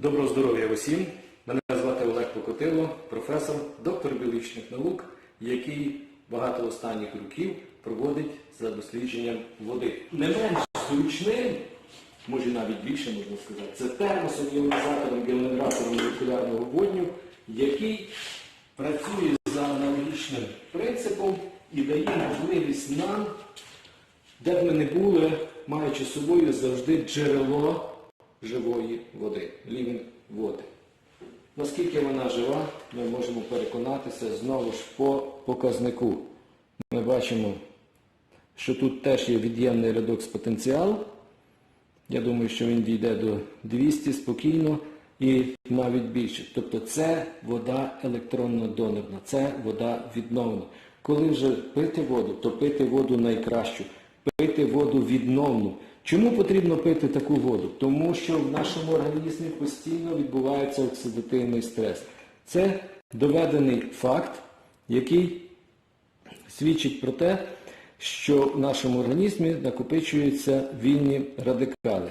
Доброго здоров'я усім! Мене звати Олег Покотило, професор, доктор біологічних наук, який багато останніх років проводить за дослідженням води. Не менш зручним, може навіть більше можна сказати, це термосом, іонізатором, геонератором молекулярного водню, який працює за аналогічним принципом і дає можливість нам, де б ми не були, маючи з собою завжди джерело живої води. Наскільки вона жива, ми можемо переконатися знову ж по показнику. Ми бачимо, що тут теж є від'ємний редокс потенціал. Я думаю, що він дійде до 200 спокійно і навіть більше. Тобто це вода електронно донорна, це вода відновлена. Коли вже пити воду, то пити воду найкращу, пити воду відновну. Чому потрібно пити таку воду? Тому що в нашому організмі постійно відбувається оксидативний стрес. Це доведений факт, який свідчить про те, що в нашому організмі накопичуються вільні радикали.